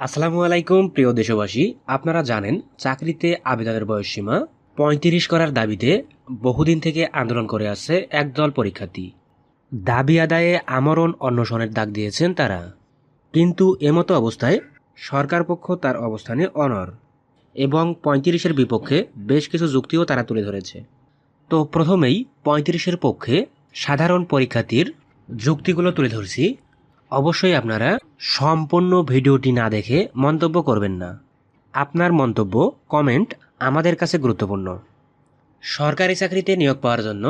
আসসালামু আলাইকুম, প্রিয় দেশবাসী। আপনারা জানেন, চাকরিতে আবেদনের বয়সসীমা পঁয়ত্রিশ করার দাবিতে বহুদিন থেকে আন্দোলন করে আসছে একদল পরীক্ষার্থী। দাবি আদায়ে আমরণ অন্বেষণের ডাক দিয়েছেন তারা। কিন্তু এমতো অবস্থায় সরকার পক্ষ তার অবস্থানে অনর এবং পঁয়ত্রিশের বিপক্ষে বেশ কিছু যুক্তিও তারা তুলে ধরেছে। তো প্রথমেই পঁয়ত্রিশের পক্ষে সাধারণ পরীক্ষার্থীর যুক্তিগুলো তুলে ধরছি। অবশ্যই আপনারা সম্পূর্ণ ভিডিওটি না দেখে মন্তব্য করবেন না। আপনার মন্তব্য, কমেন্ট আমাদের কাছে গুরুত্বপূর্ণ। সরকারি চাকরিতে নিয়োগ পাওয়ার জন্য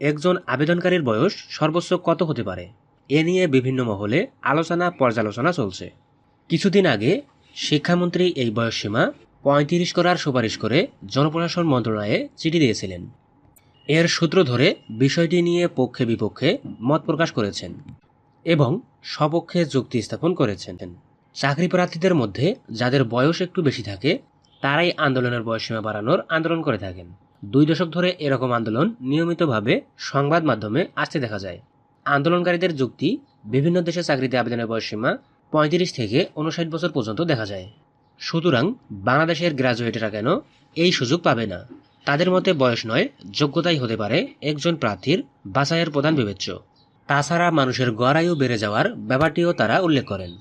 একজন আবেদনকারীর বয়স সর্বোচ্চ কত হতে পারে? এ নিয়ে বিভিন্ন মহলে আলোচনা, পর্যালোচনা চলছে। কিছুদিন আগে শিক্ষামন্ত্রী এই বয়সসীমা পঁয়ত্রিশ করার সুপারিশ করে জনপ্রশাসন মন্ত্রণালয়ে চিঠি দিয়েছিলেন। এর সূত্র ধরে বিষয়টি নিয়ে পক্ষে বিপক্ষে মত প্রকাশ করেছেন। এবং সপক্ষে যুক্তি স্থাপন করেছেন। চাকরি প্রার্থীদের মধ্যে যাদের বয়স একটু বেশি থাকে, তারাই আন্দোলনের বয়সসীমা বাড়ানোর আন্দোলন করে থাকেন। দুই দশক ধরে এরকম আন্দোলন নিয়মিতভাবে সংবাদ মাধ্যমে আসতে দেখা যায়। আন্দোলনকারীদের যুক্তি বিভিন্ন দেশে চাকরিতে আবেদনের বয়সসীমা পঁয়ত্রিশ থেকে উনষাট বছর পর্যন্ত দেখা যায়। সুতরাং বাংলাদেশের গ্রাজুয়েটেরা কেন এই সুযোগ পাবে না? তাদের মতে বয়স নয়, যোগ্যতাই হতে পারে একজন প্রার্থীর বাছাইয়ের প্রধান বিবেচ্য। তাছাড়া মানুষের গড়ায়ু বেড়ে যাওয়ার ব্যাপারটিও তারা উল্লেখ করেন।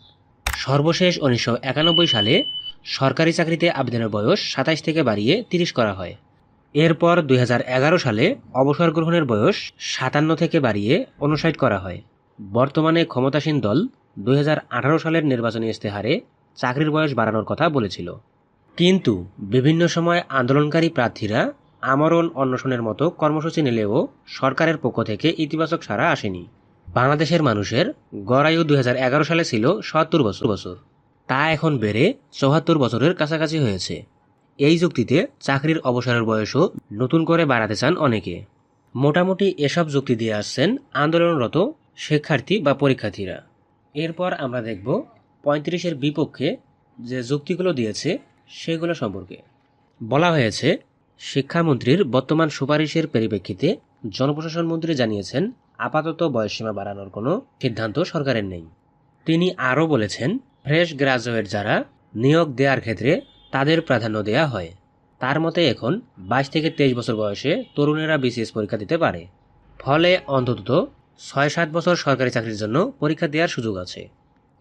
সর্বশেষ উনিশশো একানব্বই সালে সরকারি চাকরিতে আবেদনের বয়স সাতাইশ থেকে বাড়িয়ে তিরিশ করা হয়। এরপর দুই হাজার এগারো সালে অবসর গ্রহণের বয়স সাতান্ন থেকে বাড়িয়ে উনষাট করা হয়। বর্তমানে ক্ষমতাসীন দল দুই হাজার আঠারো সালের নির্বাচনী ইস্তেহারে চাকরির বয়স বাড়ানোর কথা বলেছিল। কিন্তু বিভিন্ন সময় আন্দোলনকারী প্রার্থীরা আমরণ অন্বেষণের মতো কর্মসূচি নিলেও সরকারের পক্ষ থেকে ইতিবাচক সাড়া আসেনি। বাংলাদেশের মানুষের গড়ায়ু দু হাজার এগারো সালে ছিল সত্তর বছর বছর। তা এখন বেড়ে চৌহাত্তর বছরের কাছাকাছি হয়েছে। এই যুক্তিতে চাকরির অবসরের বয়সও নতুন করে বাড়াতে চান অনেকে। মোটামুটি এসব যুক্তি দিয়ে আসছেন আন্দোলনরত শিক্ষার্থী বা পরীক্ষার্থীরা। এরপর আমরা দেখব পঁয়ত্রিশের বিপক্ষে যে যুক্তিগুলো দিয়েছে সেগুলো সম্পর্কে। বলা হয়েছে শিক্ষামন্ত্রীর বর্তমান সুপারিশের পরিপ্রেক্ষিতে জনপ্রশাসন মন্ত্রী জানিয়েছেন, আপাতত বয়সসীমা বাড়ানোর কোনো সিদ্ধান্ত সরকারের নেই। তিনি আরও বলেছেন, ফ্রেশ গ্রাজুয়েট যারা নিয়োগ দেওয়ার ক্ষেত্রে তাদের প্রাধান্য দেওয়া হয়। তার মতে এখন বাইশ থেকে তেইশ বছর বয়সে তরুণেরা বিসিএস পরীক্ষা দিতে পারে। ফলে অন্তত ছয় সাত বছর সরকারি চাকরির জন্য পরীক্ষা দেওয়ার সুযোগ আছে।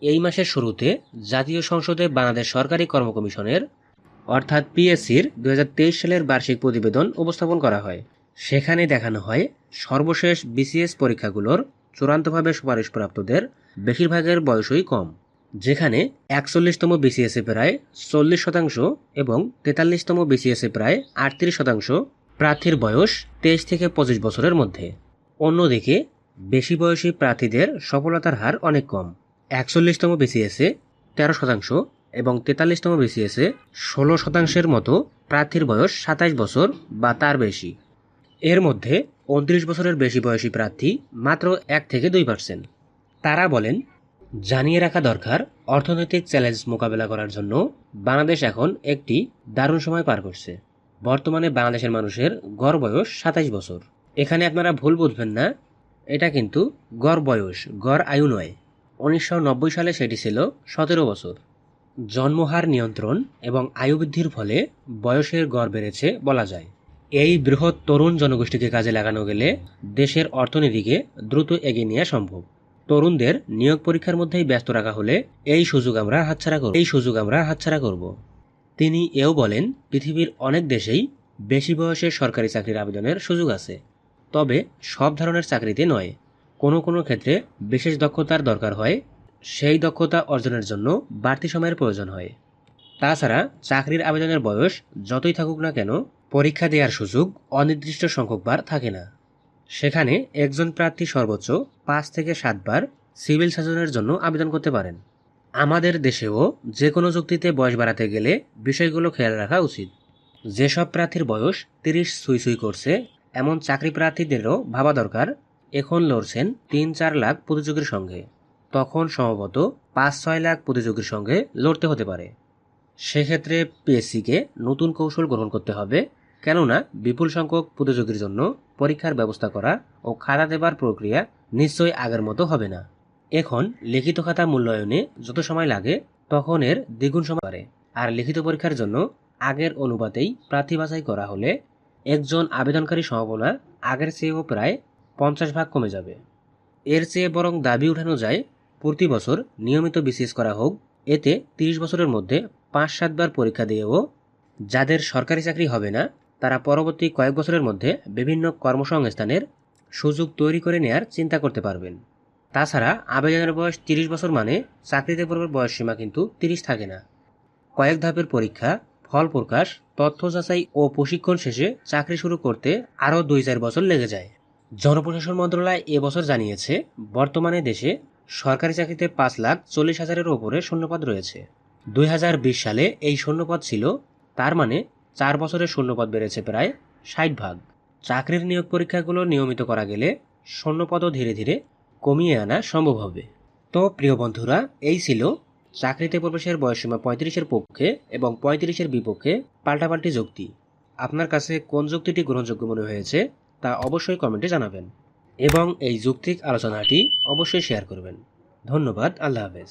এই মাসের শুরুতে জাতীয় সংসদে বাংলাদেশ সরকারি কর্ম কমিশনের অর্থাৎ পিএসসির দু হাজার তেইশ সালের বার্ষিক প্রতিবেদন উপস্থাপন করা হয়। সেখানে দেখানো হয় সর্বশেষ বিসিএস পরীক্ষাগুলোর চূড়ান্তভাবে সুপারিশপ্রাপ্তদের বেশিরভাগের বয়সই কম, যেখানে একচল্লিশতম বিসিএসে প্রায় চল্লিশ শতাংশ এবং তেতাল্লিশতম বিসিএসে প্রায় আটত্রিশ শতাংশ প্রার্থীর বয়স তেইশ থেকে পঁচিশ বছরের মধ্যে। অন্যদিকে, বেশি বয়সী প্রার্থীদের সফলতার হার অনেক কম, একচল্লিশতম বিসিএসে তেরো শতাংশ এবং তেতাল্লিশতম বিসিএসে ষোলো শতাংশের মতো প্রার্থীর বয়স সাতাইশ বছর বা তার বেশি। এর মধ্যে উনত্রিশ বছরের বেশি বয়সী প্রার্থী মাত্র এক থেকে দুই পার্সেন্ট। তারা বলেন, জানিয়ে রাখা দরকার অর্থনৈতিক চ্যালেঞ্জ মোকাবেলা করার জন্য বাংলাদেশ এখন একটি দারুণ সময় পার করছে। বর্তমানে বাংলাদেশের মানুষের গড় বয়স সাতাইশ বছর। এখানে আপনারা ভুল বুঝবেন না। এটা কিন্তু গড় বয়স, গড় আয়ু নয়। উনিশশো সালে সেটি ছিল সতেরো বছর। জন্মহার নিয়ন্ত্রণ এবং আয়ু বৃদ্ধির ফলে বয়সের গড় বেড়েছে বলা যায়। এই বৃহৎ তরুণ জনগোষ্ঠীকে কাজে লাগানো গেলে দেশের অর্থনীতিকে দ্রুত এগিয়ে নেওয়া সম্ভব। তরুণদের নিয়োগ পরীক্ষার মধ্যেই ব্যস্ত রাখা হলে এই সুযোগ আমরা হাতছাড়া করব। এই সুযোগ আমরা হাতছাড়া করব। তিনি এও বলেন, পৃথিবীর অনেক দেশেই বেশি বয়সে সরকারি চাকরির আবেদনের সুযোগ আছে। তবে সব ধরনের চাকরিতে নয়, কোনো কোনো ক্ষেত্রে বিশেষ দক্ষতার দরকার হয় সেই দক্ষতা অর্জনের জন্য বাড়তি সময়ের প্রয়োজন হয়। তাছাড়া চাকরির আবেদনের বয়স যতই থাকুক না কেন, পরীক্ষা দেওয়ার সুযোগ অনির্দিষ্ট সংখ্যকবার থাকে না। সেখানে একজন প্রার্থী সর্বোচ্চ পাঁচ থেকে সাতবার সিভিল সার্জনের জন্য আবেদন করতে পারেন। আমাদের দেশেও যে কোনো যুক্তিতে বয়স বাড়াতে গেলে বিষয়গুলো খেয়াল রাখা উচিত। যেসব প্রার্থীর বয়স তিরিশ সুই সুই করছে, এমন চাকরি প্রার্থীদেরও ভাবা দরকার। এখন লড়ছেন তিন চার লাখ প্রতিযোগীর সঙ্গে। তখন সম্ভবত পাঁচ ছয় লাখ প্রতিযোগীর সঙ্গে লড়তে হতে পারে। সেক্ষেত্রে পিএসসিকে নতুন কৌশল গ্রহণ করতে হবে, কেননা বিপুল সংখ্যক প্রতিযোগীর জন্য পরীক্ষার ব্যবস্থা করা ও খাতা দেবার প্রক্রিয়া নিশ্চয়ই আগের মতো হবে না। এখন লিখিত খাতা মূল্যায়নে যত সময় লাগে, তখন এর দ্বিগুণ সময় বাড়ে। আর লিখিত পরীক্ষার জন্য আগের অনুপাতেই প্রার্থী বাছাই করা হলে একজন আবেদনকারী সম্ভাবনা আগের চেয়েও প্রায় পঞ্চাশ ভাগ কমে যাবে। এর চেয়ে বরং দাবি উঠানো যায় প্রতি বছর নিয়মিত বিসিএস করা হোক, এতে তিরিশ বছরের মধ্যে পাঁচ সাতবার পরীক্ষা দিয়েও যাদের সরকারি চাকরি হবে না, তারা পরবর্তী কয়েক বছরের মধ্যে বিভিন্ন কর্মসংস্থানের সুযোগ তৈরি করে নেয়ার চিন্তা করতে পারবেন। তাছাড়া আবেদনের বয়স তিরিশ বছর মানে চাকরিতে পড়বার বয়সসীমা কিন্তু তিরিশ থাকে না। কয়েক ধাপের পরীক্ষা, ফল প্রকাশ, তথ্য যাচাই ও প্রশিক্ষণ শেষে চাকরি শুরু করতে আরও দুই চার বছর লেগে যায়। জনপ্রশাসন মন্ত্রণালয় এবছর জানিয়েছে, বর্তমানে দেশে সরকারি চাকরিতে পাঁচ লাখ চল্লিশ হাজারের ওপরে শূন্যপদ রয়েছে। দুই হাজার বিশ সালে এই শূন্যপদ ছিল, তার মানে চার বছরের শূন্যপদ বেড়েছে প্রায় ষাট ভাগ। চাকরির নিয়োগ পরীক্ষাগুলো নিয়মিত করা গেলে শূন্যপদও ধীরে ধীরে কমিয়ে আনা সম্ভব হবে। তো প্রিয় বন্ধুরা, এই ছিল চাকরিতে প্রবেশের বয়সীমা পঁয়ত্রিশের পক্ষে এবং পঁয়ত্রিশের বিপক্ষে পাল্টাপাল্টি যুক্তি। আপনার কাছে কোন যুক্তিটি গ্রহণযোগ্য মনে হয়েছে তা অবশ্যই কমেন্টে জানাবেন। এবং এই যৌক্তিক আলোচনাটি অবশ্যই শেয়ার করবেন। ধন্যবাদ আল্লাহ হাফেজ।